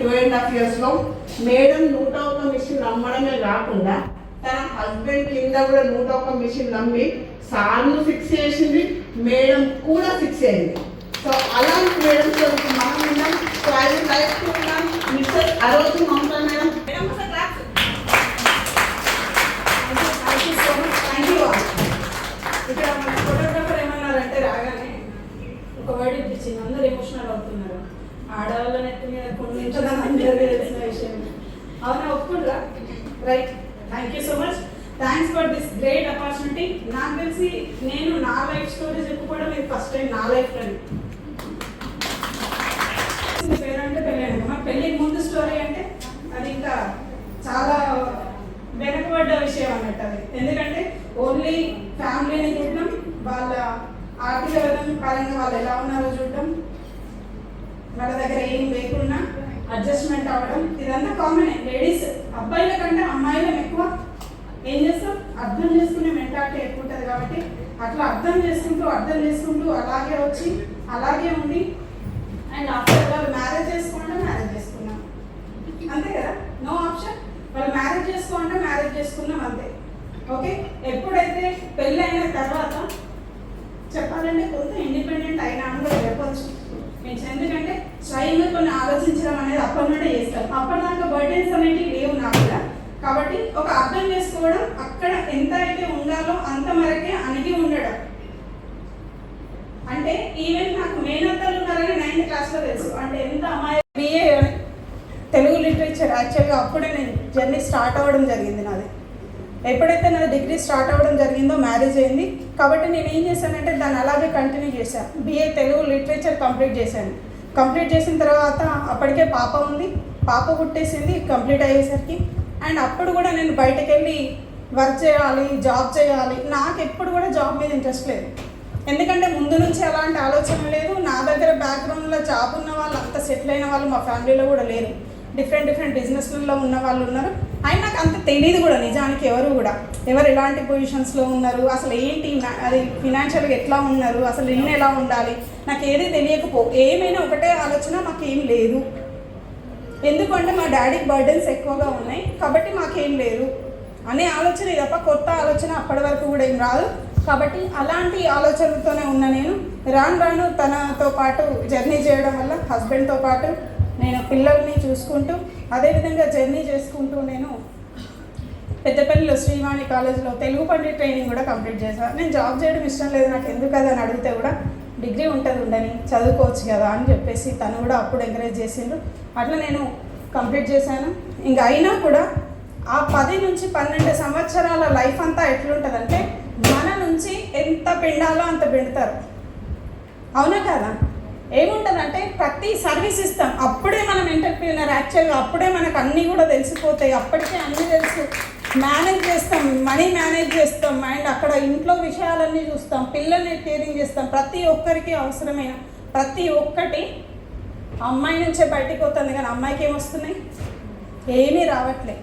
Two and half ఇయర్స్లో madam నూట ఒక మిషన్ అమ్మడమే కాకుండా తన హస్బెండ్ కింద కూడా నూట ఒక మిషన్ నమ్మి సార్ను ఫిక్స్ చేసింది మేడం కూడా ఫిక్స్ అయింది. సో అలాంటి మేడం మనం ఉన్నాం. So I would like to ఉన్నాం మిస్టర్ ఆ రోజు మమతా మేడం మేడం. ఇక్కడ మన ఫోటోగ్రాఫర్ ఏమన్నారంటే రాగానే ఒక వర్డ్ ఇప్పించింది. అందరూ అవుతున్నారు ఆడవాళ్ళ నెత్తి మీద కొన్ని ఉంటుందని అందరికీ తెలిసిన విషయం. అవునా? ఒప్పుకుండ్రా? Right. Thank you so much thanks for this great opportunity నాకు తెలిసి నేను నా లైఫ్ స్టోరీ చెప్పుకోవడం ఇది ఫస్ట్ టైం నా లైఫ్లో పేరు అంటే పెళ్ళి మా పెళ్ళికి ముందు స్టోరీ అంటే అది ఇంకా చాలా వెనకబడ్డ విషయం అన్నట్టు అది. ఎందుకంటే ఓన్లీ ఫ్యామిలీని చూడడం వాళ్ళ ఆర్థిక విధంగా పరంగా వాళ్ళు ఎలా ఉన్నారో చూడడం వాళ్ళ దగ్గర ఏం లేకున్నా అడ్జస్ట్మెంట్ అవ్వడం. ఇదంతా కామన్ లేడీస్ అబ్బాయిల కంటే అమ్మాయిలం ఎక్కువ ఏం చేస్తాం? అర్థం చేసుకునే మెంటాలిటీ ఎక్కువ ఉంటుంది కాబట్టి అట్లా అర్థం చేసుకుంటూ అర్థం చేసుకుంటూ అలాగే వచ్చి అలాగే ఉండి అండ్ ఆఫ్టర్ వాళ్ళు మ్యారేజ్ చేసుకుంటే మ్యారేజ్ చేసుకున్నాం. అంతే కదా? నో ఆప్షన్ వాళ్ళు మ్యారేజ్ చేసుకుంటే మ్యారేజ్ చేసుకున్నాం అంతే. ఓకే ఎప్పుడైతే పెళ్ళి అయిన తర్వాత చెప్పాలంటే కొంత ఇండిపెండెంట్ అయినా అని కూడా చెప్పొచ్చు. మీన్స్ ఎందుకంటే స్వయంగా కొన్ని ఆలోచించడం అనేది అప్పటి నుండే చేస్తారు. అప్పటిదాకా బర్త్డేస్ అనేవి లేవు నాకు కూడా. కాబట్టి ఒక అర్థం చేసుకోవడం అక్కడ ఎంత అయితే ఉండాలో అంత వరకే అణిగి ఉండడం. అంటే ఈవెన్ నాకు మేనత్తలు ఉన్నారని నైన్త్ క్లాస్లో తెలుసు. అంటే ఎంత అమ్మాయి బిఏ తెలుగు లిటరేచర్ యాక్చువల్గా అప్పుడే నేను జర్నీ స్టార్ట్ అవ్వడం జరిగింది నాది. ఎప్పుడైతే నా డిగ్రీ స్టార్ట్ అవ్వడం జరిగిందో మ్యారేజ్ అయింది. కాబట్టి నేను ఏం చేశానంటే దాన్ని అలాగే కంటిన్యూ చేశాను బిఏ తెలుగు లిటరేచర్ కంప్లీట్ చేశాను. కంప్లీట్ చేసిన తర్వాత అప్పటికే పాప ఉంది. పాప పుట్టేసింది కంప్లీట్ అయ్యేసరికి. అండ్ అప్పుడు కూడా నేను బయటకు వెళ్ళి వర్క్ చేయాలి జాబ్ చేయాలి. నాకు ఎప్పుడు కూడా జాబ్ మీద ఇంట్రెస్ట్ లేదు. ఎందుకంటే ముందు నుంచి అలాంటి ఆలోచన లేదు. నా దగ్గర బ్యాక్గ్రౌండ్లో జాబ్ ఉన్న వాళ్ళు అంత సెటిల్ అయిన వాళ్ళు మా ఫ్యామిలీలో కూడా లేరు. డిఫరెంట్ డిఫరెంట్ బిజినెస్లలో ఉన్న వాళ్ళు ఉన్నారు. అండ్ నాకు అంత తెలియదు కూడా నిజానికి ఎవరు కూడా. ఎవరు ఎలాంటి పొజిషన్స్లో ఉన్నారు అసలు ఏంటి అది ఫినాన్షియల్గా ఎట్లా ఉన్నారు అసలు ఇల్లు ఎలా ఉండాలి నాకు ఏది తెలియకపో ఏమైనా ఒకటే ఆలోచన మాకేం లేదు. ఎందుకంటే మా డాడీకి బర్డెన్స్ ఎక్కువగా ఉన్నాయి కాబట్టి మాకేం లేదు. అనే ఆలోచన తప్ప కొత్త ఆలోచన అప్పటి వరకు కూడా ఏం రాదు. కాబట్టి అలాంటి ఆలోచనలతోనే ఉన్న నేను. రాను రాను తనతో పాటు జర్నీ చేయడం వల్ల హస్బెండ్తో పాటు నేను పిల్లల్ని చూసుకుంటూ అదేవిధంగా జర్నీ చేసుకుంటూ నేను పెద్దపల్లిలో శ్రీవాణి కాలేజ్లో తెలుగు పండిట్ ట్రైనింగ్ కూడా కంప్లీట్ చేశాను నేను జాబ్ చేయడం ఇష్టం లేదు నాకు ఎందుకు కదా అని అడిగితే కూడా డిగ్రీ ఉంటుంది ఉండని చదువుకోవచ్చు కదా అని చెప్పేసి తను కూడా అప్పుడు ఎంకరేజ్ చేసిండ్రు అట్లా నేను కంప్లీట్ చేశాను. ఇంకా అయినా కూడా ఆ పది నుంచి పన్నెండు సంవత్సరాల లైఫ్ అంతా ఎట్లుంటుందంటే మన నుంచి ఎంత పిండాలో అంత పిండుతారు. అవునా కదా? ఏముంటుందంటే ప్రతి సర్వీస్ ఇస్తాం. అప్పుడే మనం ఎంటర్ప్రీనర్ యాక్చువల్గా అప్పుడే మనకు అన్నీ కూడా తెలిసిపోతాయి. అప్పటికే అన్నీ తెలుసు. మేనేజ్ చేస్తాం మనీ మేనేజ్ చేస్తాం. అండ్ అక్కడ ఇంట్లో విషయాలన్నీ చూస్తాం. పిల్లల్ని కేరింగ్ చేస్తాం. ప్రతి ఒక్కరికి అవసరమైన ప్రతి ఒక్కటి అమ్మాయి నుంచే బయటికి పోతుంది కానీ అమ్మాయికి ఏమొస్తున్నాయి? ఏమీ రావట్లే.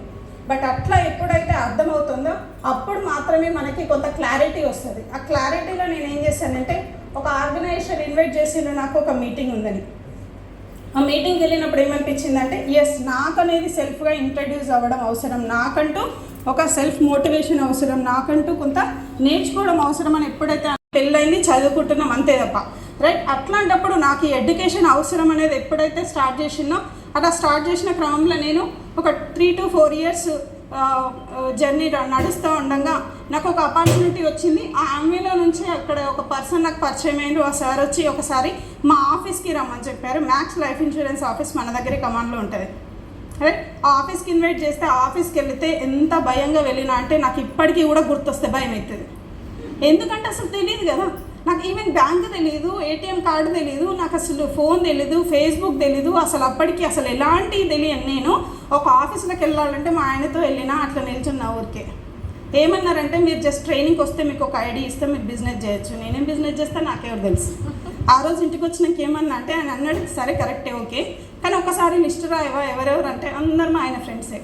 బట్ అట్లా ఎప్పుడైతే అర్థమవుతుందో అప్పుడు మాత్రమే మనకి కొంత క్లారిటీ వస్తుంది. ఆ క్లారిటీలో నేను ఏం చేశానంటే ఒక ఆర్గనైజేషన్ ఇన్వైట్ చేసిండ్రు నాకు ఒక మీటింగ్ ఉందని. ఆ మీటింగ్కి వెళ్ళినప్పుడు ఏమనిపించిందంటే ఎస్ నాకు అనేది సెల్ఫ్గా ఇంట్రడ్యూస్ అవ్వడం అవసరం. నాకంటూ ఒక సెల్ఫ్ మోటివేషన్ అవసరం. నాకంటూ కొంత నేర్చుకోవడం అవసరం అని ఎప్పుడైతే పెళ్ళైంది చదువుకుంటున్నాం అంతే తప్ప. రైట్ అట్లాంటప్పుడు నాకు ఈ ఎడ్యుకేషన్ అవసరం అనేది ఎప్పుడైతే స్టార్ట్ చేసినో అలా స్టార్ట్ చేసిన క్రమంలో నేను ఒక three to four years journey నడుస్తూ ఉండగా నాకు ఒక ఆపర్చునిటీ వచ్చింది. ఆ ఆమెలో నుంచి అక్కడ ఒక పర్సన్ నాకు పరిచయం అయింది ఆ సార్ వచ్చి ఒకసారి మా ఆఫీస్కి రమ్మని చెప్పారు. మ్యాక్స్ లైఫ్ ఇన్సూరెన్స్ ఆఫీస్ మన దగ్గర కమాండ్లో ఉంటుంది. రైట్ ఆ ఆఫీస్కి ఇన్వైట్ చేస్తే ఆ ఆఫీస్కి వెళితే ఎంత భయంగా వెళ్ళినా అంటే నాకు ఇప్పటికీ కూడా గుర్తొస్తే భయం అవుతుంది ఎందుకంటే అసలు తెలియదు కదా. నాకు ఈవెన్ బ్యాంక్ తెలియదు ఏటీఎం కార్డు తెలియదు నాకు అసలు ఫోన్ తెలీదు ఫేస్బుక్ తెలీదు అసలు అప్పటికి అసలు ఎలాంటివి తెలియను నేను. ఒక ఆఫీస్లోకి వెళ్ళాలంటే మా ఆయనతో వెళ్ళినా అట్లా నిల్చున్న ఊరికే. ఏమన్నారంటే మీరు జస్ట్ ట్రైనింగ్ వస్తే మీకు ఒక ఐడి ఇస్తే మీరు బిజినెస్ చేయొచ్చు. నేనేం బిజినెస్ చేస్తే నాకెవరు తెలుసు. ఆ రోజు ఇంటికి వచ్చినాక ఏమన్నా అంటే ఆయన అన్నాడు సరే కరెక్టే ఓకే. కానీ ఒకసారి లిస్ట్ రాయవా ఎవరెవరు అంటే అందరు మా ఆయన ఫ్రెండ్సే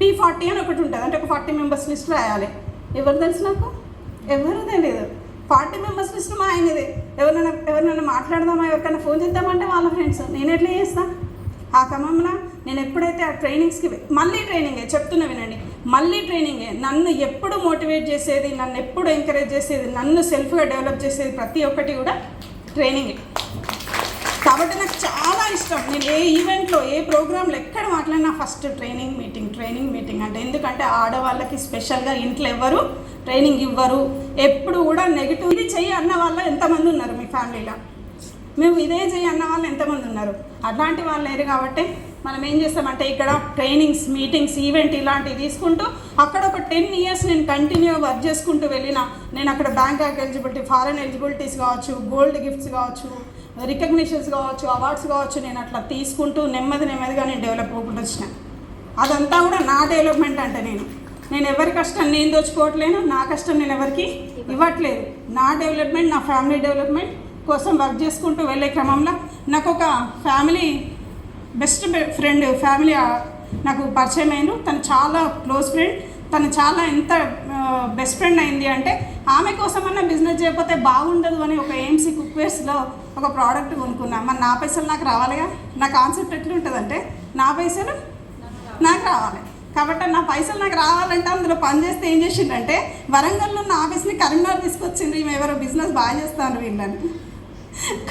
పీ ఫార్టీ అని ఒకటి ఉంటుంది. అంటే ఒక ఫార్టీ మెంబర్స్ లిస్ట్ రాయాలి. ఎవరు తెలుసు నాకు? ఎవరు లేదు. ఫార్టీ మెంబర్స్ లిస్ట్ మా ఆయనదే. ఎవరినైనా ఎవరినైనా మాట్లాడదామా? ఎవరికైనా ఫోన్ చేద్దామంటే వాళ్ళ ఫ్రెండ్స్. నేను ఎట్లా చేస్తా? ఆ క్రమంలో నేను ఎప్పుడైతే ఆ ట్రైనింగ్స్కి మళ్ళీ ట్రైనింగే చెప్తున్నా వినండి. మళ్ళీ ట్రైనింగే. నన్ను ఎప్పుడు మోటివేట్ చేసేది నన్ను ఎప్పుడు ఎంకరేజ్ చేసేది నన్ను సెల్ఫ్గా డెవలప్ చేసేది ప్రతి ఒక్కటి కూడా ట్రైనింగే. కాబట్టి నాకు చాలా ఇష్టం. నేను ఏ ఈవెంట్లో ఏ ప్రోగ్రాంలో ఎక్కడ మాట్లాడినా first training meeting training meeting అంటే ఎందుకంటే ఆడవాళ్ళకి స్పెషల్గా ఇంట్లో ఎవ్వరు ట్రైనింగ్ ఇవ్వరు. ఎప్పుడు కూడా నెగిటివ్ ఇది చెయ్యి అన్న వాళ్ళు ఎంతమంది ఉన్నారు మీ ఫ్యామిలీలో? మేము ఇదే చెయ్యి అన్న వాళ్ళు ఎంతమంది ఉన్నారు? అలాంటి వాళ్ళు లేరు కాబట్టి మనం ఏం చేస్తామంటే ఇక్కడ ట్రైనింగ్స్ మీటింగ్స్ ఈవెంట్ ఇలాంటివి తీసుకుంటూ అక్కడ ఒక టెన్ ఇయర్స్ నేను కంటిన్యూ వర్క్ చేసుకుంటూ వెళ్ళిన నేను అక్కడ బ్యాంక్ ఎలిజిబిలిటీ ఫారెన్ ఎలిజిబిలిటీస్ కావచ్చు గోల్డ్ గిఫ్ట్స్ కావచ్చు రికగ్నిషన్స్ కావచ్చు అవార్డ్స్ కావచ్చు నేను అట్లా తీసుకుంటూ నెమ్మది నెమ్మదిగా నేను డెవలప్ అవ్వకుండా వచ్చిన. అదంతా కూడా నా డెవలప్మెంట్ అంటే నేను. నేను ఎవరి కష్టం నేను దోచుకోవట్లేను నా కష్టం నేను ఎవరికి ఇవ్వట్లేదు. నా డెవలప్మెంట్ నా ఫ్యామిలీ డెవలప్మెంట్ కోసం వర్క్ చేసుకుంటూ వెళ్ళే క్రమంలో నాకు ఒక ఫ్యామిలీ బెస్ట్ ఫ్రెండ్ ఫ్యామిలీ నాకు పరిచయం అయిన తను చాలా క్లోజ్ ఫ్రెండ్ తను చాలా ఎంత బెస్ట్ ఫ్రెండ్ అయింది అంటే ఆమె కోసమన్నా బిజినెస్ చేయకపోతే బాగుండదు అని ఒక ఏఎంసీ కుక్వేర్స్లో ఒక ప్రోడక్ట్ కొనుక్కున్నా. మరి నా పైసలు నాకు రావాలిగా? నా కాన్సెప్ట్ ఎట్లుంటుందంటే నా పైసలు నాకు రావాలి. కాబట్టి నా పైసలు నాకు రావాలంటే అందులో పని చేస్తే ఏం చేసిండంటే వరంగల్లో ఉన్న ఆఫీస్ని కరీంనగర్ తీసుకొచ్చింది ఈమె ఎవరో బిజినెస్ బాగా చేస్తాను వీళ్ళని.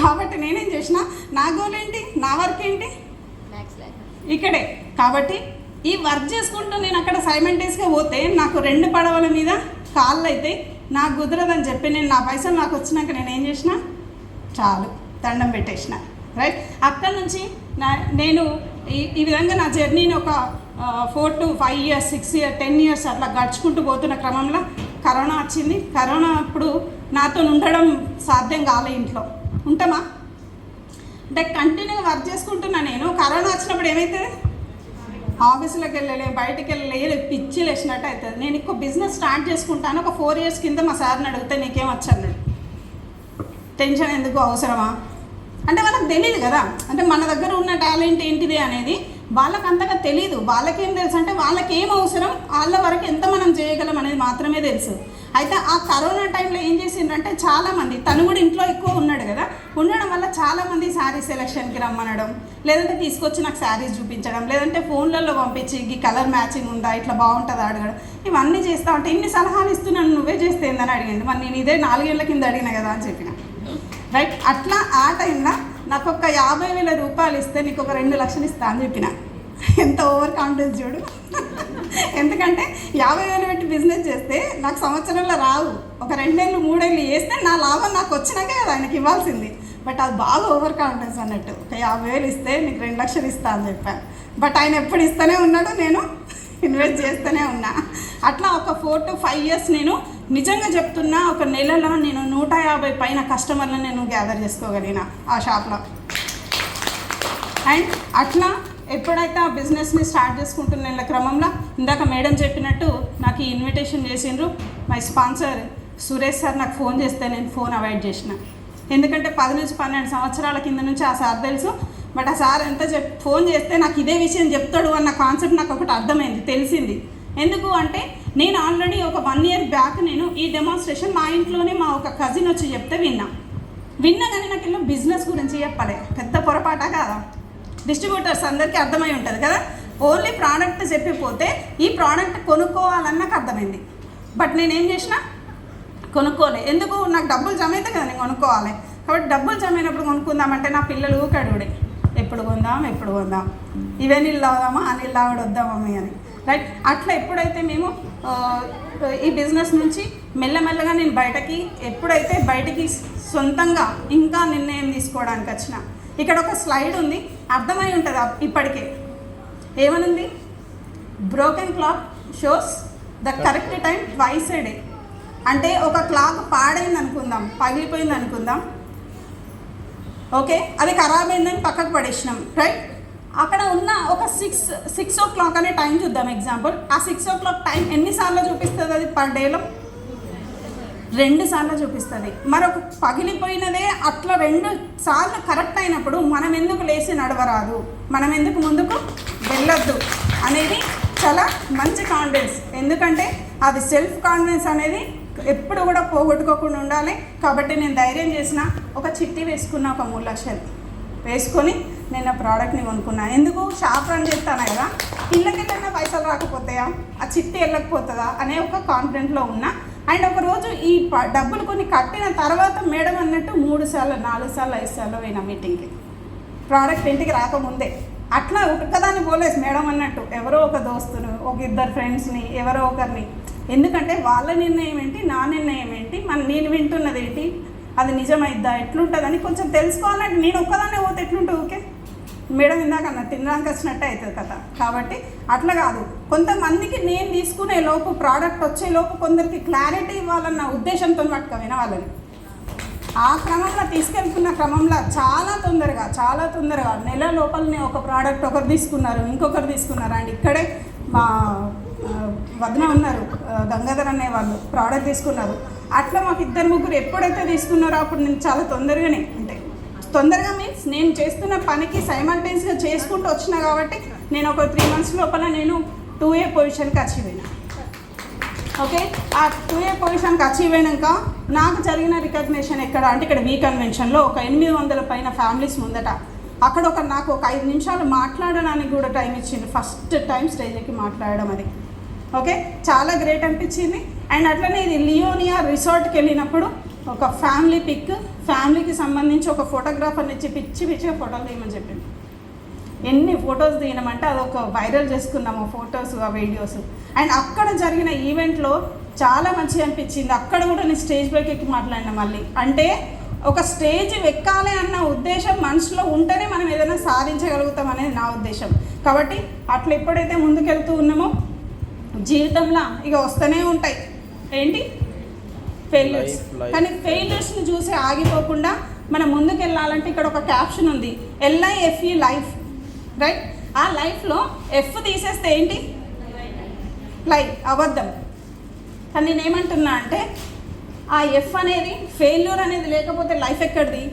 కాబట్టి నేనేం చేసిన నా గోల్ ఏంటి? నా వర్క్ ఏంటి? ఇక్కడే. కాబట్టి ఈ వర్క్ చేసుకుంటూ నేను అక్కడ సైమెంటేస్గా పోతే నాకు రెండు పడవల మీద కాళ్ళు అయితే నాకు కుదరదని చెప్పి నేను నా పైసలు నాకు వచ్చినాక నేను ఏం చేసిన? చాలు దండం పెట్టేసిన రైట్ అక్కడ నుంచి నా నేను ఈ ఈ విధంగా నా జర్నీని ఒక four to five years six year ten years అట్లా గడుచుకుంటూ పోతున్న క్రమంలో కరోనా వచ్చింది. కరోనా అప్పుడు నాతో ఉండడం సాధ్యం కాలే ఇంట్లో. ఉంటామా? అంటే కంటిన్యూగా వర్క్ చేసుకుంటున్నా నేను. కరోనా వచ్చినప్పుడు ఏమవుతుంది ఆఫీసులోకి వెళ్ళలే బయటికి వెళ్ళలే పిచ్చి లేచినట్టు అవుతుంది నేను ఇంకో బిజినెస్ స్టార్ట్ చేసుకుంటాను. ఒక ఫోర్ ఇయర్స్ కింద మా సార్ని అడిగితే నీకేం వచ్చాను టెన్షన్ ఎందుకు అవసరమా? అంటే వాళ్ళకి తెలియదు కదా. అంటే మన దగ్గర ఉన్న టాలెంట్ ఏంటిది అనేది వాళ్ళకి అంతగా తెలియదు వాళ్ళకేం తెలుసు అంటే వాళ్ళకేం అవసరం? వాళ్ళ వరకు ఎంత మనం చేయగలం అనేది మాత్రమే తెలుసు. అయితే ఆ కరోనా టైంలో ఏం చేసిండ్రంటే చాలామంది తను కూడా ఇంట్లో ఎక్కువ ఉన్నాడు కదా ఉండడం వల్ల చాలామంది శారీ సెలక్షన్కి రమ్మనడం లేదంటే తీసుకొచ్చి నాకు శారీస్ చూపించడం లేదంటే ఫోన్లలో పంపించి ఈ కలర్ మ్యాచింగ్ ఉందా ఇట్లా బాగుంటుందా అడగడం ఇవన్నీ చేస్తా ఉంటే ఇన్ని సలహాలు ఇస్తున్నాను నువ్వే చేస్తే ఏందని అడిగిండు. మరి నేను ఇదే నాలుగేళ్ళ కింద అడిగిన కదా అని చెప్పిన. రైట్ అట్లా ఆ టైంలో నాకు ఒక యాభై వేల రూపాయలు ఇస్తే నీకు ఒక రెండు లక్షలు ఇస్తా అని చెప్పిన. ఎంత ఓవర్ కాన్ఫిడెన్స్ చూడు. ఎందుకంటే యాభై వేలు పెట్టి బిజినెస్ చేస్తే నాకు సంవత్సరంలో రావు. ఒక రెండేళ్ళు మూడేళ్ళు వేస్తే నా లాభం నాకు వచ్చినాకే కదా ఆయనకి ఇవ్వాల్సింది. బట్ అది బాగా ఓవర్ కాన్ఫిడెన్స్ అన్నట్టు. ఒక యాభై వేలు ఇస్తే నీకు రెండు లక్షలు ఇస్తా అని చెప్పాను. బట్ ఆయన ఎప్పుడు ఇస్తూనే ఉన్నాడు నేను ఇన్వెస్ట్ చేస్తూనే ఉన్నా. అట్లా ఒక ఫోర్ టు ఫైవ్ ఇయర్స్ నేను నిజంగా చెప్తున్నా ఒక నెలలో నేను నూట యాభై పైన కస్టమర్లను నేను గ్యాదర్ చేసుకోగలిగిన ఆ షాప్లో అండ్ అట్లా ఎప్పుడైతే ఆ బిజినెస్ని స్టార్ట్ చేసుకుంటున్న క్రమంలో ఇందాక మేడం చెప్పినట్టు నాకు ఈ ఇన్విటేషన్ చేసిండ్రు. మై స్పాన్సర్ సురేష్ సార్ నాకు ఫోన్ చేస్తే నేను ఫోన్ అవాయిడ్ చేసిన. ఎందుకంటే పది నుంచి పన్నెండు సంవత్సరాల కింద నుంచి ఆ సార్ తెలుసు. బట్ ఆ సార్ ఎంత చెప్ ఫోన్ చేస్తే నాకు ఇదే విషయం చెప్తాడు అన్న కాన్సెప్ట్ నాకు ఒకటి అర్థమైంది తెలిసింది. ఎందుకు అంటే నేను ఆల్రెడీ ఒక వన్ ఇయర్ బ్యాక్ నేను ఈ డెమాన్స్ట్రేషన్ మా ఇంట్లోనే మా ఒక కజిన్ వచ్చి చెప్తే విన్నా. విన్నా కానీ నాకు ఇలా బిజినెస్ గురించి చెప్పలే. పెద్ద పొరపాట కాదా? డిస్ట్రిబ్యూటర్స్ అందరికీ అర్థమై ఉంటుంది కదా? ఓన్లీ ప్రోడక్ట్ చెప్పిపోతే ఈ ప్రోడక్ట్ కొనుక్కోవాలని నాకు అర్థమైంది. బట్ నేనేం చేసిన? కొనుక్కోలే. ఎందుకు? నాకు డబ్బులు జమ అయితే కదా నేను కొనుక్కోవాలి. కాబట్టి డబ్బులు జమ అయినప్పుడు కొనుక్కుందామంటే నా పిల్లలు కడుగుడే ఎప్పుడు కొందాం ఎప్పుడు కొందాం. ఇవే నీళ్ళు తాగుదామా? ఆ నీళ్ళు తాగడు వద్దామమ్మీ అని. రైట్ అట్లా ఎప్పుడైతే మేము ఈ బిజినెస్ నుంచి మెల్లమెల్లగా నేను బయటకి ఎప్పుడైతే బయటికి సొంతంగా ఇంకా నిర్ణయం తీసుకోవడానికి వచ్చిన ఇక్కడ ఒక స్లైడ్ ఉంది అర్థమై ఉంటుంది ఇప్పటికే. ఏమనుంది? Broken clock shows the correct time twice a day అంటే ఒక క్లాక్ పాడైంది అనుకుందాం పగిలిపోయింది అనుకుందాం. ఓకే? అది ఖరాబ్ అయిందని పక్కకు పడేసినాం రైట్ అక్కడ ఉన్న ఒక సిక్స్ సిక్స్ ఓ క్లాక్ అనే టైం చూద్దాం ఎగ్జాంపుల్ ఆ సిక్స్ ఓ క్లాక్ టైం ఎన్నిసార్లు చూపిస్తుంది అది? పర్ డేలో రెండు సార్లు చూపిస్తుంది. మరొక పగిలిపోయినదే అట్లా రెండు సార్లు కరెక్ట్ అయినప్పుడు మనం ఎందుకు లేచి నడవరాదు? మనం ఎందుకు ముందుకు వెళ్ళొద్దు? అనేది చాలా మంచి కాన్ఫిడెన్స్ ఎందుకంటే అది సెల్ఫ్ కాన్ఫిడెన్స్ అనేది ఎప్పుడు కూడా పోగొట్టుకోకుండా ఉండాలి. కాబట్టి నేను ధైర్యం చేసిన ఒక చిట్టి వేసుకున్న ఒక మూడు లక్షలు వేసుకొని నేను ఆ ప్రోడక్ట్ని కొనుక్కున్నా. ఎందుకు? షాప్ రన్ చేస్తాను కదా? ఇళ్ళకెళ్ళైనా పైసలు రాకపోతాయా? ఆ చిట్టి వెళ్ళకపోతుందా? అనే ఒక కాన్ఫిడెంట్లో ఉన్నా అండ్ ఒక రోజు ఈ డబ్బులు కొన్ని కట్టిన తర్వాత మేడం అన్నట్టు మూడు సార్లు నాలుగు సార్లు ఐదు సార్లు పోయిన మీటింగ్కి. ప్రోడక్ట్ ఇంటికి రాకముందే. అట్లా ఒక్కదాన్ని పోలేదు మేడం అన్నట్టు. ఎవరో ఒక దోస్తును ఒక ఇద్దరు ఫ్రెండ్స్ని ఎవరో ఒకరిని. ఎందుకంటే వాళ్ళ నిర్ణయం ఏంటి నా నిర్ణయం ఏంటి మన నేను వింటున్నది ఏంటి అది నిజమైద్దా ఎట్లుంటుందని కొంచెం తెలుసుకోవాలంటే నేను ఒక్కదాన్నే పోతే ఎట్లుంటుంది ఓకే మేడం ఇందాక అన్న తినడానికి వచ్చినట్టే అవుతుంది కథ. కాబట్టి అట్లా కాదు. కొంతమందికి నేను తీసుకునే లోపు ప్రోడక్ట్ వచ్చే లోపు కొందరికి క్లారిటీ ఇవ్వాలన్న ఉద్దేశంతో పట్టుకోవిన వినవాళ్ళని ఆ క్రమంలో తీసుకెళ్తున్న క్రమంలో చాలా తొందరగా చాలా తొందరగా నెల లోపలనే ఒక ప్రోడక్ట్ ఒకరు తీసుకున్నారు ఇంకొకరు తీసుకున్నారు. అండ్ ఇక్కడే మా ఆ, వదిన ఉన్నారు గంగాధర్ అనే వాళ్ళు ప్రోడక్ట్ తీసుకున్నారు. అట్లా మాకు ఇద్దరు ముగ్గురు ఎప్పుడైతే తీసుకున్నారో అప్పుడు నేను చాలా తొందరగానే అంటే తొందరగా మీన్స్ నేను చేస్తున్న పనికి సైమల్టేనియస్గా చేసుకుంటూ వచ్చిన కాబట్టి నేను ఒక త్రీ మంత్స్ లోపల నేను టూ ఏ పొజిషన్కి అచీవ్ అయినా. ఓకే ఆ టూ ఏ పొజిషన్కి అచీవ్ అయినాక నాకు జరిగిన రికగ్నేషన్ ఎక్కడ? అంటే ఇక్కడ వీ కన్వెన్షన్లో ఒక ఎనిమిది వందల పైన ఫ్యామిలీస్ ముందట. అక్కడ ఒక నాకు ఒక ఐదు నిమిషాలు మాట్లాడడానికి కూడా టైం ఇచ్చింది ఫస్ట్ టైం స్టేజ్కి మాట్లాడడం అది. ఓకే చాలా గ్రేట్ అనిపించింది. అండ్ అట్లనే ఇది లియోనియా రిసార్ట్కి వెళ్ళినప్పుడు ఒక ఫ్యామిలీ పిక్ ఫ్యామిలీకి సంబంధించి ఒక ఫోటోగ్రాఫర్ని ఇచ్చి పిచ్చి పిచ్చిగా ఫోటోలు తీయమని చెప్పింది. ఎన్ని ఫొటోస్ తీయమంటే అదొక వైరల్ చేసుకున్నాము ఫొటోస్ ఆ వీడియోస్. అండ్ అక్కడ జరిగిన ఈవెంట్లో చాలా మంచిగా అనిపించింది. అక్కడ కూడా నేను స్టేజ్ పైకి ఎక్కి మాట్లాడినా మళ్ళీ. అంటే ఒక స్టేజ్ ఎక్కాలి అన్న ఉద్దేశం మనసులో ఉంటేనే మనం ఏదైనా సాధించగలుగుతాం అనేది నా ఉద్దేశం. కాబట్టి అట్లా ఎప్పుడైతే ముందుకెళ్తూ ఉన్నామో జీవితంలో ఇక వస్తూనే ఉంటాయి. ఏంటి? ఫెయిల్యూర్స్. కానీ ఫెయిల్యూర్స్ని చూసి ఆగిపోకుండా మనం ముందుకు వెళ్ళాలంటే ఇక్కడ ఒక క్యాప్షన్ ఉంది. ఎల్ఐఎఫ్ఈ లైఫ్ రైట్ ఆ లైఫ్లో ఎఫ్ తీసేస్తే ఏంటి? లై అబద్ధం. కానీ నేను ఏమంటున్నా అంటే ఆ ఎఫ్ అనేది ఫెయిల్యూర్ అనేది లేకపోతే లైఫ్ ఎక్కడిది?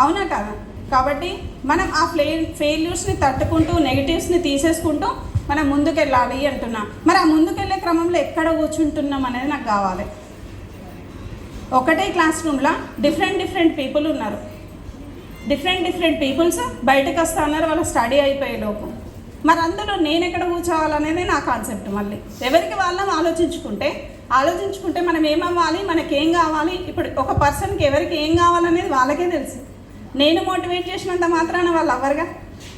అవునా కదా? కాబట్టి మనం ఆ ఫ్లే ఫెయిల్యూర్స్ని తట్టుకుంటూ నెగిటివ్స్ని తీసేసుకుంటూ మనం ముందుకెళ్ళాలి అంటున్నా. మరి ఆ ముందుకెళ్ళే క్రమంలో ఎక్కడ కూర్చుంటున్నాం అనేది నాకు కావాలి. ఒకటే క్లాస్ రూమ్లో డిఫరెంట్ డిఫరెంట్ పీపుల్ ఉన్నారు. డిఫరెంట్ డిఫరెంట్ పీపుల్స్ బయటకు వస్తా ఉన్నారు వాళ్ళ స్టడీ అయిపోయే లోపు. మరి అందులో నేను ఎక్కడ కూర్చోవాలనేది నా కాన్సెప్ట్ మళ్ళీ. ఎవరికి వాళ్ళం ఆలోచించుకుంటే ఆలోచించుకుంటే మనం ఏమవ్వాలి మనకి ఏం కావాలి ఇప్పుడు ఒక పర్సన్కి ఎవరికి ఏం కావాలనేది వాళ్ళకే తెలుసు. నేను మోటివేట్ చేసినంత మాత్రాన వాళ్ళు అవ్వరుగా?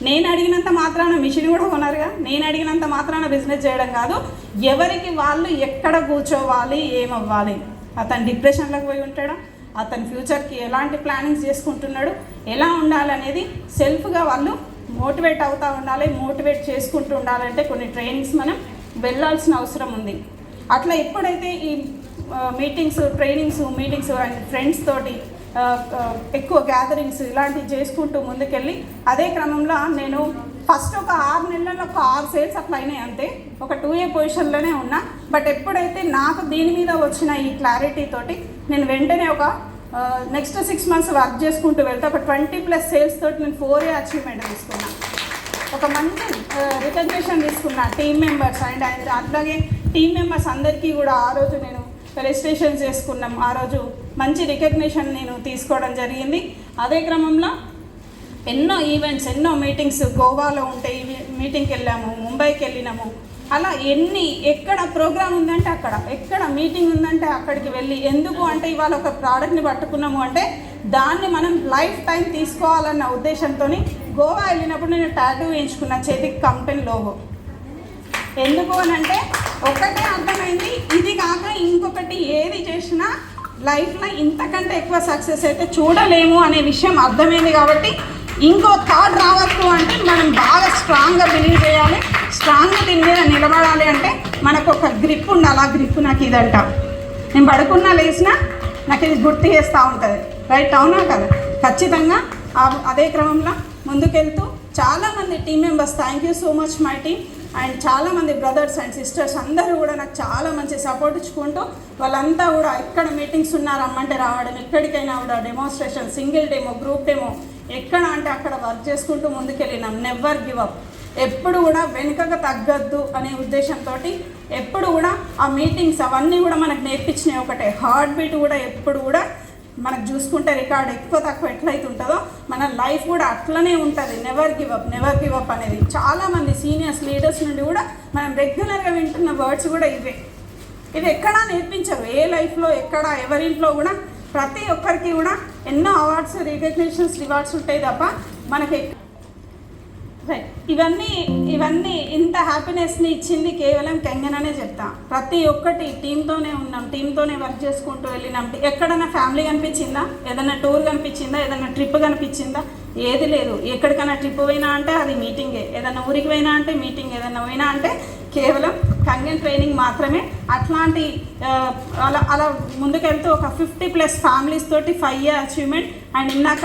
నేను అడిగినంత మాత్రాన మిషన్ కూడా కొనరుగా? నేను అడిగినంత మాత్రాన బిజినెస్ చేయడం కాదు. ఎవరికి వాళ్ళు ఎక్కడ కూర్చోవాలి ఏమవ్వాలి? అతను డిప్రెషన్లోకి పోయి ఉంటాడా? అతని ఫ్యూచర్కి ఎలాంటి ప్లానింగ్స్ చేసుకుంటున్నాడు? ఎలా ఉండాలనేది సెల్ఫ్గా వాళ్ళు మోటివేట్ అవుతూ ఉండాలి మోటివేట్ చేసుకుంటూ ఉండాలంటే కొన్ని ట్రైనింగ్స్ మనం వెళ్ళాల్సిన అవసరం ఉంది. అట్లా ఎప్పుడైతే ఈ meetings trainings meetings and friends తోటి ఎక్కువ గ్యాదరింగ్స్ ఇలాంటివి చేసుకుంటూ ముందుకెళ్ళి అదే క్రమంలో నేను ఫస్ట్ ఒక ఆరు నెలల్లో ఒక ఆరు సేల్స్ అట్లా అయినాయి అంతే. ఒక టూ ఏ పొజిషన్లోనే ఉన్నా. బట్ ఎప్పుడైతే నాకు దీని మీద వచ్చిన ఈ క్లారిటీ తోటి నేను వెంటనే ఒక నెక్స్ట్ సిక్స్ మంత్స్ వర్క్ చేసుకుంటూ వెళ్తే ఒక ట్వంటీ ప్లస్ సేల్స్ తోటి నేను ఫోర్ ఏ అచీవ్మెంట్ తీసుకున్నాను ఒక మంచి రికగ్నేషన్ తీసుకున్నా టీమ్ మెంబర్స్. అండ్ అండ్ అట్లాగే టీమ్ మెంబర్స్ అందరికీ కూడా ఆ రోజు నేను రిజిస్ట్రేషన్ చేసుకున్నాం. ఆ రోజు మంచి రికగ్నేషన్ నేను తీసుకోవడం జరిగింది. అదే క్రమంలో ఎన్నో ఈవెంట్స్ ఎన్నో మీటింగ్స్ గోవాలో ఉంటే మీటింగ్కి వెళ్ళాము ముంబైకి వెళ్ళినాము. అలా ఎన్ని ఎక్కడ ప్రోగ్రామ్ ఉందంటే అక్కడ. ఎక్కడ మీటింగ్ ఉందంటే అక్కడికి వెళ్ళి. ఎందుకు అంటే ఇవాళ ఒక ప్రోడక్ట్ని పట్టుకున్నాము అంటే దాన్ని మనం లైఫ్ టైం తీసుకోవాలన్న ఉద్దేశంతో గోవా వెళ్ళినప్పుడు నేను టాటూ వేయించుకున్న చేతికి కంపెనీ లోగో ఎందుకు అని అంటే ఒకటే అర్థమైంది. ఇది కాక ఇంకొకటి ఏది చేసినా లైఫ్లో ఇంతకంటే ఎక్కువ సక్సెస్ అయితే చూడలేము అనే విషయం అర్థమైంది కాబట్టి ఇంకో థాట్ రావచ్చు అంటే మనం బాగా స్ట్రాంగ్గా బిలీవ్ చేయాలి. స్ట్రాంగ్గా దీని మీద నిలబడాలి అంటే మనకు ఒక గ్రిప్ ఉండాలి. ఆ గ్రిప్ నాకు ఇదంట. నేను పడుకున్నా లేచినా నాకు ఇది గుర్తు చేస్తూ ఉంటుంది. రైట్ అవునా కదా? ఖచ్చితంగా ఆ- అదే క్రమంలో ముందుకెళ్తూ చాలామంది team members thank you so much my team and చాలామంది బ్రదర్స్ అండ్ సిస్టర్స్ అందరూ కూడా నాకు చాలా మంచి సపోర్ట్ ఇచ్చుకుంటూ వాళ్ళంతా కూడా ఎక్కడ మీటింగ్స్ ఉన్నారు రమ్మంటే రావడం ఎక్కడికైనా కూడా demonstration single demo group demo ఎక్కడ అంటే అక్కడ వర్క్ చేసుకుంటూ ముందుకెళ్ళినాం నెవర్ గివ్ అప్ ఎప్పుడు కూడా వెనుకకు తగ్గద్దు అనే ఉద్దేశంతో ఎప్పుడు కూడా ఆ మీటింగ్స్ అవన్నీ కూడా మనకు నేర్పించినాయి ఒకటే. హార్ట్ బీట్ కూడా ఎప్పుడు కూడా మనకు చూసుకుంటే రికార్డ్ ఎక్కువ తక్కువ ఎట్లయితే ఉంటుందో మన లైఫ్ కూడా అట్లనే ఉంటుంది. Never give up never give up అనేది. చాలామంది సీనియర్స్ లీడర్స్ నుండి కూడా మనం రెగ్యులర్గా వింటున్న వర్డ్స్ కూడా ఇవే. ఇవి ఎక్కడా నేర్పించరు. ఏ లైఫ్లో ఎక్కడ ఎవరింట్లో కూడా ప్రతి ఒక్కరికి కూడా ఎన్నో అవార్డ్స్ రికగ్నిషన్స్ రివార్డ్స్ ఉంటాయి తప్ప మనకి ఇవన్నీ ఇవన్నీ ఇంత హ్యాపీనెస్ని ఇచ్చింది కేవలం కంగననే అనే చెప్తా. ప్రతి ఒక్కటి టీంతోనే ఉన్నాం టీంతోనే వర్క్ చేసుకుంటూ వెళ్ళినాం. ఎక్కడైనా ఫ్యామిలీ కనిపించిందా? ఏదైనా టూర్ కనిపించిందా? ఏదైనా ట్రిప్ కనిపించిందా? ఏది లేదు. ఎక్కడికైనా ట్రిప్ పోయినా అంటే అది మీటింగే ఏదైనా ఊరికి పోయినా అంటే మీటింగ్ ఏదైనా పోయినా అంటే కేవలం కంగన్ ట్రైనింగ్ మాత్రమే. అట్లాంటి అలా అలా ముందుకెళ్తూ ఒక ఫిఫ్టీ ప్లస్ ఫ్యామిలీస్ తోటి ఫైవ్ ఇయర్ అచీవ్మెంట్ అండ్ ఇందాక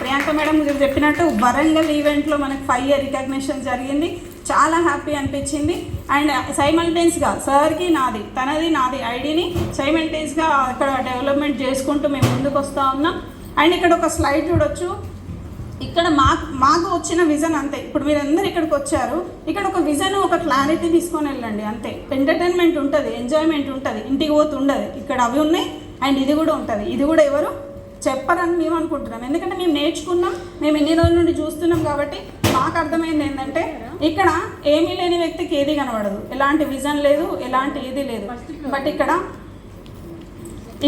ప్రియాంక మేడం మీరు చెప్పినట్టు వరంగల్ ఈవెంట్లో మనకు ఫైవ్ ఇయర్ రికగ్నిషన్ జరిగింది. చాలా హ్యాపీ అనిపించింది. అండ్ సైమల్టేన్స్గా సార్కి నాది తనది నాది ఐడిని సైమల్టేన్స్గా అక్కడ డెవలప్మెంట్ చేసుకుంటూ మేము ముందుకు వస్తూ ఉన్నాం. అండ్ ఇక్కడ ఒక స్లైడ్ చూడొచ్చు. ఇక్కడ మాకు మాకు వచ్చిన విజన్ అంతే. ఇప్పుడు మీరు అందరు ఇక్కడికి వచ్చారు. ఇక్కడ ఒక విజన్ ఒక క్లారిటీ తీసుకొని వెళ్ళండి అంతే. ఎంటర్టైన్మెంట్ ఉంటుంది ఎంజాయ్మెంట్ ఉంటుంది. ఇంటికి పోతు ఉండదు ఇక్కడ అవి ఉన్నాయి అండ్ ఇది కూడా ఉంటుంది. ఇది కూడా ఎవరు? చెప్పరని మేము అనుకుంటున్నాం. ఎందుకంటే మేము నేర్చుకున్నాం మేము ఎన్ని రోజుల నుండి చూస్తున్నాం కాబట్టి మాకు అర్థమైంది ఏంటంటే ఇక్కడ ఏమీ లేని వ్యక్తికి ఏది కనబడదు. ఎలాంటి విజన్ లేదు ఎలాంటి ఏది లేదు. బట్ ఇక్కడ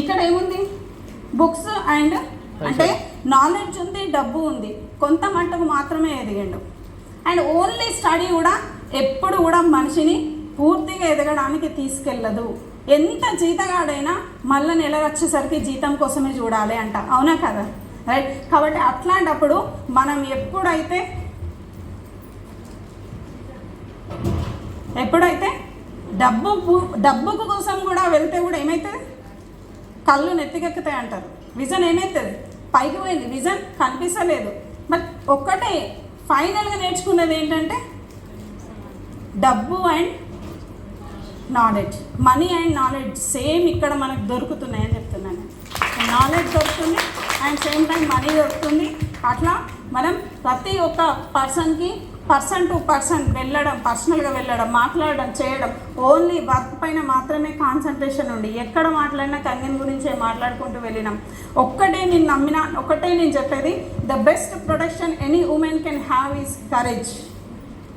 ఇక్కడ ఏముంది? బుక్స్ అండ్ అంటే నాలెడ్జ్ ఉంది డబ్బు ఉంది. కొంత మట్టుకు మాత్రమే ఎదిగిండు. అండ్ ఓన్లీ స్టడీ కూడా ఎప్పుడు కూడా మనిషిని పూర్తిగా ఎదగడానికి తీసుకెళ్ళదు. ఎంత జీతగాడైనా మళ్ళీ నెల వచ్చేసరికి జీతం కోసమే చూడాలి అంట. అవునా కదా? రైట్ కాబట్టి అట్లాంటప్పుడు మనం ఎప్పుడైతే ఎప్పుడైతే డబ్బు డబ్బు కోసం కూడా వెళ్తే కూడా ఏమవుతుంది కళ్ళు నెత్తికెక్కుతాయి అంటారు. విజన్ ఏమవుతుంది పైకి పోయింది. విజన్ కనిపించలేదు బట్ ఒక్కటే ఫైనల్గా నేర్చుకున్నది ఏంటంటే డబ్బు and knowledge money and knowledge same ఇక్కడ మనకు దొరుకుతున్నాయని చెప్తున్నాను. నాలెడ్జ్ దొరుకుతుంది అండ్ సేమ్ టైం మనీ దొరుకుతుంది. అట్లా మనం ప్రతి ఒక్క పర్సన్కి పర్సన్ టు పర్సన్ వెళ్ళడం పర్సనల్గా వెళ్ళడం మాట్లాడడం చేయడం ఓన్లీ వర్క్ పైన మాత్రమే కాన్సన్ట్రేషన్ ఉండి ఎక్కడ మాట్లాడినా కన్యన్ గురించే మాట్లాడుకుంటూ వెళ్ళినాం. ఒక్కటే నేను నమ్మిన ఒకటే నేను చెప్పేది the best production any women can have is courage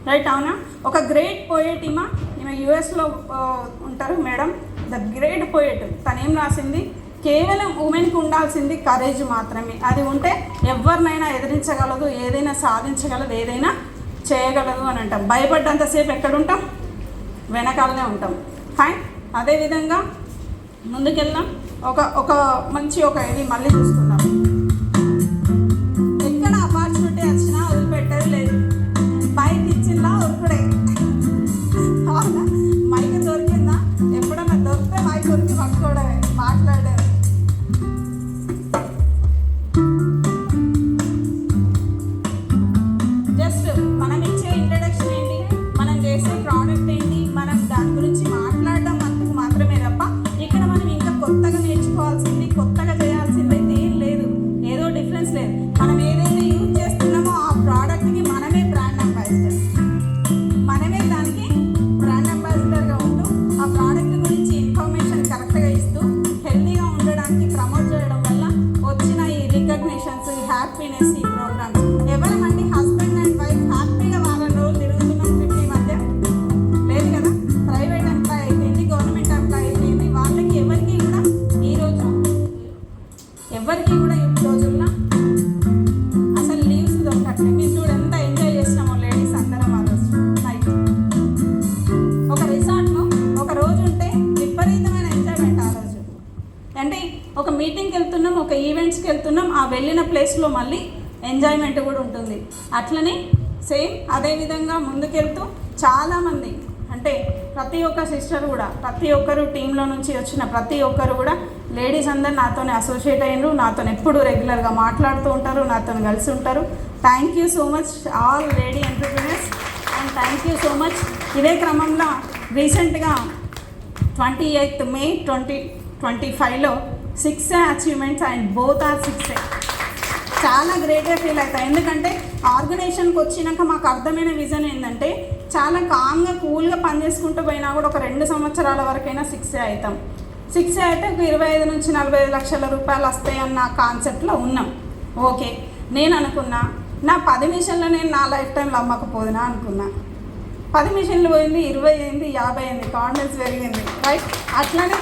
right అవునా? ఒక గ్రేట్ పోయేటిమా యుఎస్లో ఉంటారు మేడం. ద గ్రేట్ పోయెట్ తను ఏం రాసింది? కేవలం ఉమెన్కి ఉండాల్సింది కరేజ్ మాత్రమే. అది ఉంటే ఎవరినైనా ఎదిరించగలదు ఏదైనా సాధించగలదు ఏదైనా చేయగలదు అని అంటాం. భయపడ్డంతసేపు ఎక్కడ ఉంటాం వెనకాలనే ఉంటాం. ఫైన్ అదేవిధంగా ముందుకెళ్దాం. ఒక ఒక మంచి ఒక ఇది మళ్ళీ చూస్తున్నాం సేమ్ అదేవిధంగా ముందుకెళ్తూ చాలామంది అంటే ప్రతి ఒక్క సిస్టర్ కూడా ప్రతి ఒక్కరు టీంలో నుంచి వచ్చిన ప్రతి ఒక్కరు కూడా లేడీస్ అందరు నాతోనే అసోసియేట్ అయ్యారు నాతో ఎప్పుడు రెగ్యులర్గా మాట్లాడుతూ ఉంటారు నాతో కలిసి ఉంటారు. Thank you so much all lady entrepreneurs and thank you so much ఇదే క్రమంలో రీసెంట్గా twenty eighth May twenty twenty ఫైవ్లో six achievements and both are six చాలా గ్రేట్గా ఫీల్ అవుతాయి. ఎందుకంటే ఆర్గనైజేషన్కి వచ్చినాక మాకు అర్థమైన విజన్ ఏంటంటే చాలా కామ్గా కూల్గా పనిచేసుకుంటూ పోయినా కూడా ఒక రెండు సంవత్సరాల వరకైనా సిక్స్ అవుతాం. సిక్స్ అయితే ఒక ఇరవై ఐదు నుంచి నలభై ఐదు లక్షల రూపాయలు వస్తాయన్న కాన్సెప్ట్లో ఉన్నాం. ఓకే. నేను అనుకున్నా నా పది మిషన్లు నేను నా లైఫ్ టైంలో అమ్మకపోదునా అనుకున్నా. పది మిషన్లు పోయింది ఇరవై అయింది యాభై అయింది కాన్ఫిడెన్స్ పెరిగింది. రైట్ అట్లానే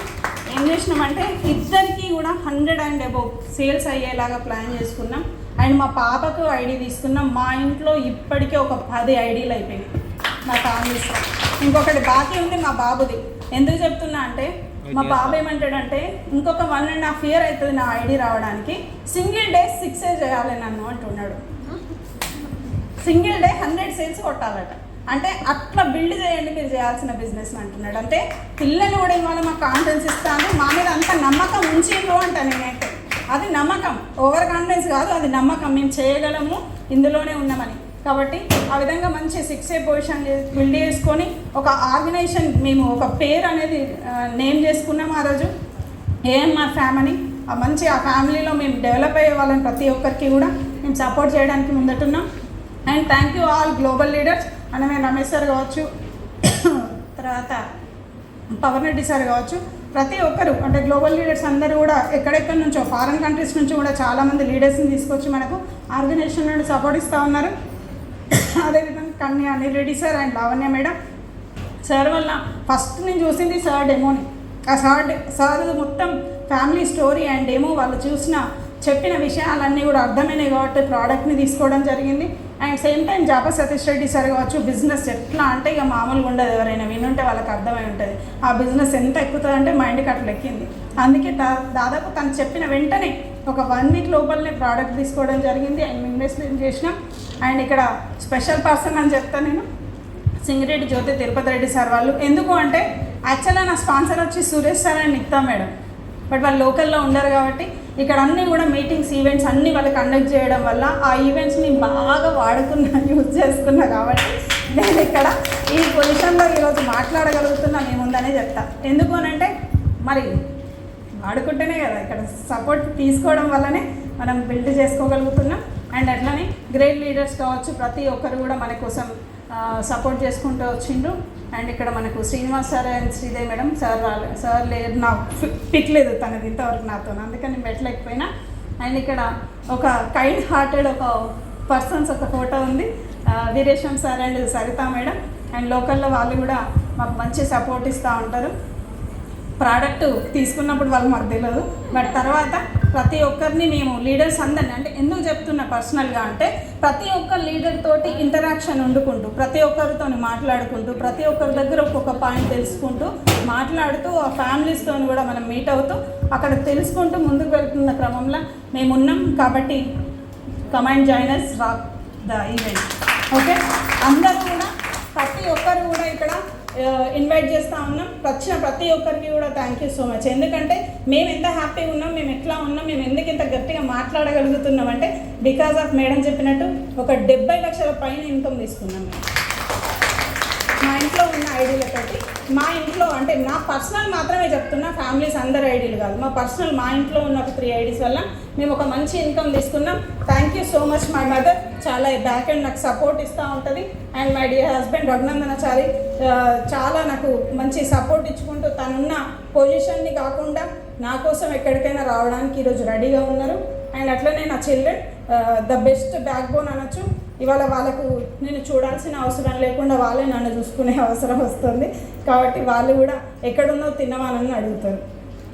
ఏం చేసినామంటే ఇద్దరికి కూడా హండ్రెడ్ అండ్ అబౌవ్ సేల్స్ అయ్యేలాగా ప్లాన్ చేసుకున్నాం. అండ్ మా పాపకు ఐడి తీసుకున్నాం. మా ఇంట్లో ఇప్పటికే ఒక పది ఐడీలు అయిపోయినాయి. మా ఫ్యామిలీస్లో ఇంకొకటి బాకీ ఉంది మా బాబుది. ఎందుకు చెప్తున్నా అంటే మా బాబు ఏమంటాడంటే ఇంకొక వన్ అండ్ హాఫ్ ఇయర్ అవుతుంది నా ఐడి రావడానికి. సింగిల్ డే సిక్సే చేయాలి నన్ను అంటున్నాడు. సింగిల్ డే హండ్రెడ్ సేల్స్ కొట్టాలట. అంటే అట్లా బిల్డ్ చేయండి మీరు చేయాల్సిన బిజినెస్ అంటున్నాడు. అంటే పిల్లలు కూడా ఇవాళ మాకు కాన్ఫిడెన్స్ ఇస్తాను మా మీద అంత నమ్మకం ఉంచిండ్రు అంట నేనైతే. అది నమ్మకం ఓవర్ కాన్ఫిడెన్స్ కాదు అది నమ్మకం. మేము చేయగలము ఇందులోనే ఉన్నామని. కాబట్టి ఆ విధంగా మంచి సిక్స్ ఏ పొజిషన్ బిల్డ్ చేసుకొని ఒక ఆర్గనైజేషన్ మేము ఒక పేరు అనేది నేమ్ చేసుకున్నాం ఆ రోజు. ఏఎంఆర్ ఫ్యామిలీ ఆ మంచి ఆ ఫ్యామిలీలో మేము డెవలప్ అయ్యే వాళ్ళని ప్రతి ఒక్కరికి కూడా మేము సపోర్ట్ చేయడానికి ముందటున్నాం and thank you all global leaders మనమే రమేష్ సార్ కావచ్చు తర్వాత పవన్ రెడ్డి సార్ కావచ్చు ప్రతి ఒక్కరు అంటే గ్లోబల్ లీడర్స్ అందరూ కూడా ఎక్కడెక్కడి నుంచో ఫారెన్ కంట్రీస్ నుంచి కూడా చాలామంది లీడర్స్ని తీసుకొచ్చి మనకు ఆర్గనైజేషన్ నుండి సపోర్ట్ ఇస్తూ ఉన్నారు. అదేవిధంగా కన్య Anil Reddy sir and Lavanya madam. Sir వల్ల ఫస్ట్ నేను చూసింది సార్ డెమోని ఆ సార్ సార్ మొత్తం ఫ్యామిలీ స్టోరీ అండ్ డెమో వాళ్ళు చూసిన చెప్పిన విషయాలన్నీ కూడా అర్థమైనాయి కాబట్టి ప్రోడక్ట్ని తీసుకోవడం జరిగింది. అండ్ సేమ్ టైం జాప సతీష్ రెడ్డి సార్ కావచ్చు బిజినెస్ ఎట్లా అంటే ఇక మామూలుగా ఉండదు ఎవరైనా వినుంటే వాళ్ళకి అర్థమై ఉంటుంది. ఆ బిజినెస్ ఎంత ఎక్కుతుంది అంటే మైండ్కి అట్లా ఎక్కింది. అందుకే దా- దాదాపు తను చెప్పిన వెంటనే ఒక వన్ వీక్ లోపలనే ప్రోడక్ట్ తీసుకోవడం జరిగింది. అండ్ ఇన్వెస్ట్మెంట్ చేసినాం. అండ్ ఇక్కడ స్పెషల్ పర్సన్ అని చెప్తాను నేను. సింగిరెడ్డి జ్యోతి తిరుపతి రెడ్డి సార్ వాళ్ళు. ఎందుకు అంటే యాక్చువల్గా నా స్పాన్సర్ వచ్చి Suresh sir and Nikita madam. But వాళ్ళు లోకల్లో ఉండరు కాబట్టి ఇక్కడ అన్నీ కూడా మీటింగ్స్ ఈవెంట్స్ అన్నీ వాళ్ళు కండక్ట్ చేయడం వల్ల ఆ ఈవెంట్స్ని బాగా వాడుకున్నా యూజ్ చేసుకున్నా కాబట్టి నేను ఇక్కడ ఈ పొజిషన్లో ఈరోజు మాట్లాడగలుగుతున్నా మేము ఉందనే చెప్తా. ఎందుకు అనంటే మరి వాడుకుంటేనే కదా ఇక్కడ సపోర్ట్ తీసుకోవడం వల్లనే మనం బిల్డ్ చేసుకోగలుగుతున్నాం. అండ్ అట్లనే గ్రేట్ లీడర్స్ కావచ్చు ప్రతి ఒక్కరు కూడా మన కోసం సపోర్ట్ చేసుకుంటూ వచ్చిండ్రు. అండ్ ఇక్కడ మనకు Srinivas sir and Sridevi madam sir రాలే సార్ లేదు నా పిక్ లేదు తనది ఇంతవరకు నాతో. అందుకని నేను అండ్ ఇక్కడ ఒక కైండ్ హార్టెడ్ ఒక పర్సన్స్ ఒక ఫోటో ఉంది. విరేషన్ Veeresham sir and Saritha madam. And లోకల్లో వాళ్ళు కూడా మాకు మంచి సపోర్ట్ ఇస్తూ ఉంటారు. ప్రోడక్ట్ తీసుకున్నప్పుడు వాళ్ళు మాకు తెలియదు బట్ తర్వాత ప్రతి ఒక్కరిని మేము లీడర్స్ అందరిని అంటే ఎందుకు చెప్తున్నా పర్సనల్గా అంటే ప్రతి ఒక్క లీడర్ తోటి ఇంటరాక్షన్ వండుకుంటూ ప్రతి ఒక్కరితో మాట్లాడుకుంటూ ప్రతి ఒక్కరి దగ్గర ఒక్కొక్క పాయింట్ తెలుసుకుంటూ మాట్లాడుతూ ఆ ఫ్యామిలీస్తో కూడా మనం మీట్ అవుతూ అక్కడ తెలుసుకుంటూ ముందుకు వెళ్తున్న క్రమంలో మేము ఉన్నాం కాబట్టి command joiners rock the event okay అందరూ కూడా ప్రతి ఒక్కరు కూడా ఇన్వైట్ చేస్తూ ఉన్నాం. వచ్చిన ప్రతి ఒక్కరికి కూడా థ్యాంక్ యూ సో మచ్ ఎందుకంటే మేము ఎంత హ్యాపీగా ఉన్నాం మేము ఎట్లా ఉన్నాం మేము ఎందుకు ఇంత గట్టిగా మాట్లాడగలుగుతున్నాం అంటే బికాస్ ఆఫ్ మేడం చెప్పినట్టు ఒక డెబ్బై లక్షల పైన ఇన్కమ్ తీసుకున్నాం. మేము మా ఇంట్లో ఉన్న ఐడీలతోటి మా ఇంట్లో అంటే నా పర్సనల్ మాత్రమే చెప్తున్నా ఫ్యామిలీస్ అందరి ఐడీలు కాదు. మా పర్సనల్ మా ఇంట్లో ఉన్న ఒక త్రీ ఐడీస్ వల్ల మేము ఒక మంచి ఇన్కమ్ తీసుకున్నాం. Thank you so much my mother చాలా బ్యాక్ అండ్ నాకు సపోర్ట్ ఇస్తూ ఉంటుంది. And my dear husband Raghunandanachari చాలా నాకు మంచి సపోర్ట్ ఇచ్చుకుంటూ తనున్న పొజిషన్ని కాకుండా నా కోసం ఎక్కడికైనా రావడానికి ఈరోజు రెడీగా ఉన్నారు. అండ్ అట్లనే నా children the best backbone అనొచ్చు. ఇవాళ వాళ్ళకు నేను చూడాల్సిన అవసరం లేకుండా వాళ్ళే నన్ను చూసుకునే అవసరం వస్తుంది. కాబట్టి వాళ్ళు కూడా ఎక్కడున్నో తినవాలని అడుగుతారు.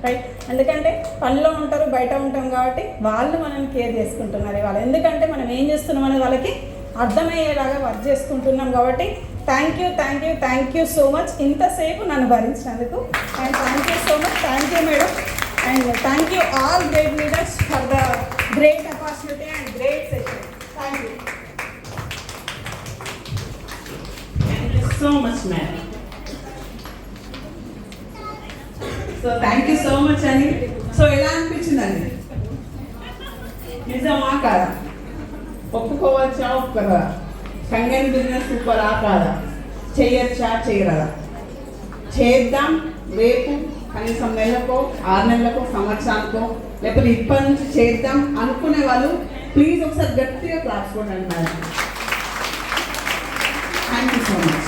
రైట్ ఎందుకంటే పనిలో ఉంటారు బయట ఉంటాం కాబట్టి వాళ్ళు మనం కేర్ చేసుకుంటున్నారు ఇవాళ. ఎందుకంటే మనం ఏం చేస్తున్నాం అనేది వాళ్ళకి అర్థమయ్యేలాగా వర్క్ చేసుకుంటున్నాం కాబట్టి thank you thank you thank you so much ఇంతసేపు నన్ను భరించినందుకు and thank you so much thank you madam and thank you all great leaders for the great so much ma'am so thank you so much అని so ఎలా అనిపించిందండి? నిజమా కాదా? ఒప్పుకోవచ్చా ఒప్పుకరా? సంగతి business సూపరా కాదా? చేయొచ్చా చేయరాదా? చేద్దాం రేపు కనీసం నెలకో ఆరు నెలలకో సంవత్సరానికో లేకపోతే ఇప్పటి నుంచి చేద్దాం అనుకునే వాళ్ళు ప్లీజ్ ఒకసారి గట్టిగా క్లాస్ కూడా madam thank you so much